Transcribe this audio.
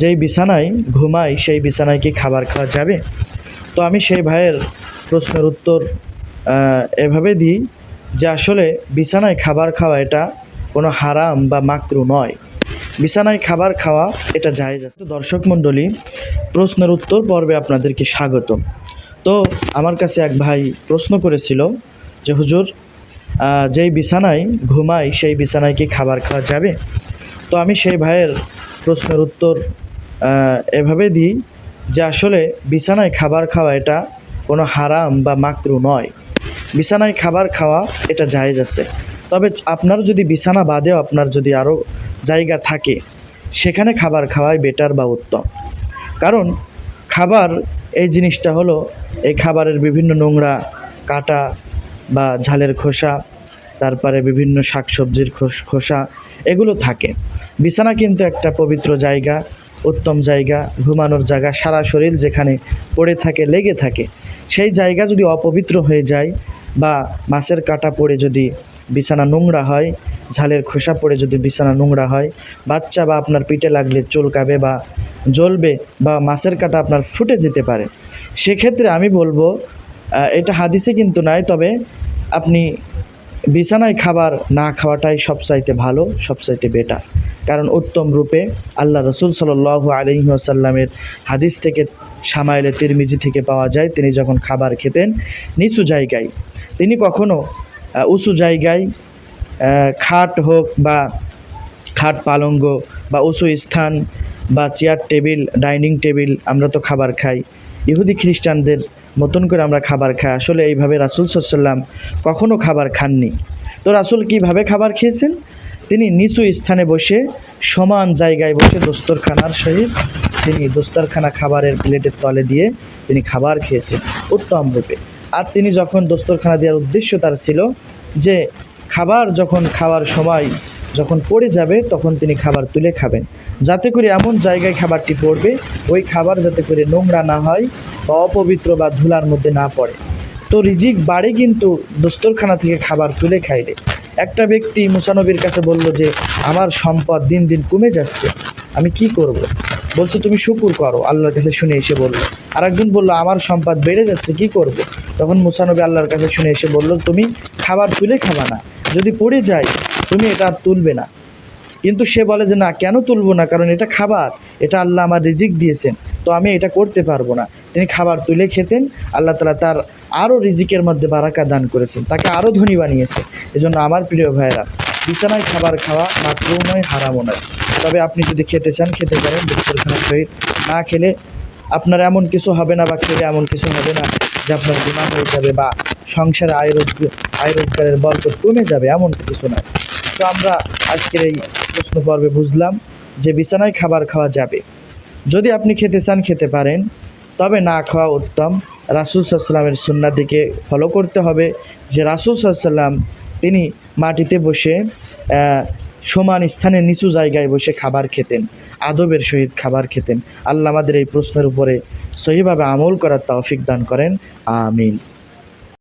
যেই বিছানায় ঘুমাই, সেই বিছানায় কি খাবার খাওয়া যাবে? তো আমি সেই ভাইয়ের প্রশ্নের উত্তর এভাবে দিই যে আসলে বিছানায় খাবার খাওয়া এটা কোনো হারাম বা মাকরু নয়। বিছানায় খাবার খাওয়া এটা জায়েজ আছে। দর্শক মণ্ডলী, প্রশ্নের উত্তর পর্বে আপনাদেরকে স্বাগত তো আমার কাছে এক ভাই প্রশ্ন করেছিল যে, হুজুর যেই বিছানায় ঘুমাই, সেই বিছানায় কি খাবার খাওয়া যাবে? তো আমি সেই ভাইয়ের প্রশ্নের উত্তর এভাবে দিই যে আসলে বিছানায় খাবার খাওয়া এটা কোনো হারাম বা মাকরু নয়। বিছানায় খাবার খাওয়া এটা জায়েজ আছে। তবে আপনার যদি বিছানা বাদেও আপনার যদি আরও জায়গা থাকে, সেখানে খাবার খাওয়াই বেটার বা উত্তম। কারণ খাবার, এই জিনিসটা হলো এই খাবারের বিভিন্ন নোংরা কাটা বা ঝালের খোসা, তারপরে বিভিন্ন শাকসবজির খোস- খোসা, এগুলো থাকে। বিছানা কিন্তু একটা পবিত্র জায়গা উত্তম জায়গা, ঘুমানোর জায়গা সারা শরীর যেখানে পড়ে থাকে, লেগে থাকে, সেই জায়গা যদি অপবিত্র হয়ে যায় বা মাছের কাটা পড়ে যদি বিছানা নোংরা হয়, ঝালের খোসা পড়ে যদি বিছানা নোংরা হয়, বাচ্চা বা আপনার পিঠে লাগলে চুলকাবে বা জ্বলবে বা মাছের কাটা আপনার ফুটে যেতে পারে। সেক্ষেত্রে আমি বলব এটা হাদিসে কিন্তু নাই, তবে আপনি বিছানায় খাবার না খাওয়াটাই সবচাইতে ভালো, সবচাইতে বেটার কারণ উত্তম রূপে আল্লাহ রসুল সাল আলহি আসাল্লামের হাদিস থেকে সামাইলে তিরমিজি থেকে পাওয়া যায়, তিনি যখন খাবার খেতেন নিচু জায়গায়, তিনি কখনো উঁচু জায়গায় খাট হোক বা খাট পালঙ্গ বা উঁচু স্থান বা চেয়ার টেবিল ডাইনিং টেবিল আমরা তো খাবার খাই। ইহুদি খ্রিস্টানদের মতন করে আমরা খাবার খাই। আসলে এইভাবে রাসুল সাল্লাম কখনও খাবার খাননি। তো রাসুল কীভাবে খাবার খেয়েছেন? তিনি নিচু স্থানে বসে, সমান জায়গায় বসে দোস্তরখানার সহিত তিনি দোস্তরখানা খাবারের প্লেটের তলে দিয়ে তিনি খাবার খেয়েছেন উত্তম রূপে। আর তিনি যখন দোস্তরখানা দেওয়ার উদ্দেশ্য তার ছিল যে, খাবার যখন খাওয়ার সময় যখন পড়ে যাবে, তখন তিনি খাবার তুলে খাবেন। যাতে করে এমন জায়গায় খাবারটি পড়বে, ওই খাবার যাতে করে নোংরা না হয় বা অপবিত্র বা ধুলার মধ্যে না পড়ে। তো রিজিক বাড়ে কিন্তু দোস্তরখানা থেকে খাবার তুলে খাইলে। একটা ব্যক্তি মুসানবীর কাছে বলল যে, আমার সম্পদ দিন দিন কমে যাচ্ছে, আমি কি করব। বলছে, তুমি শুকুর করো আল্লাহর কাছে শুনে এসে বলল আর একজন বলল, আমার সম্পদ বেড়ে যাচ্ছে, কি করব। তখন মুসানবী আল্লাহর কাছে শুনে এসে বলল, তুমি খাবার তুলে খাবা না, যদি পড়ে যায়, তুমি এটা তুলবে না কিন্তু সে বলে যে, না, কেন তুলবো না? কারণ এটা খাবার। এটা আল্লাহ আমার রিজিক দিয়েছেন। তো আমি এটা করতে পারব না। তিনি খাবার তুলে খেতেন। আল্লাহ তালা তার আরও রিজিকের মধ্যে বারাকা দান করেছেন। তাকে আরও ধনী বানিয়েছে। এজন্য আমার প্রিয় ভাইয়েরা, বিছানায় খাবার খাওয়া মাত্রও নয়, হারামও নয়। তবে আপনি যদি খেতে চান, খেতে পারেন। দুপুরখানার সহিত না খেলে আপনার এমন কিছু হবে না বা খেলে এমন কিছু হবে না যে আপনার বিমা হয়ে যাবে বা সংসারে আয় রোজগার, আয় রোজগারের বরকত কমে যাবে, এমন কিছু নয়। তো আমরা আজকের এই প্রশ্ন পর্বে বুঝলাম যে বিছানায় খাবার খাওয়া যাবে। যদি আপনি খেতে চান, খেতে পারেন। তবে না খাওয়া উত্তম। রাসুল সাল্লামের সুন্না দিকে ফলো করতে হবে যে রাসুল সাল্লাম তিনি মাটিতে বসে সমান স্থানে নিচু জায়গায় বসে খাবার খেতেন, আদবের সহিত খাবার খেতেন। আল্লাহ আমাদের এই প্রশ্নের উপরে সহিভাবে আমল করার তৌফিক দান করেন। আমিন।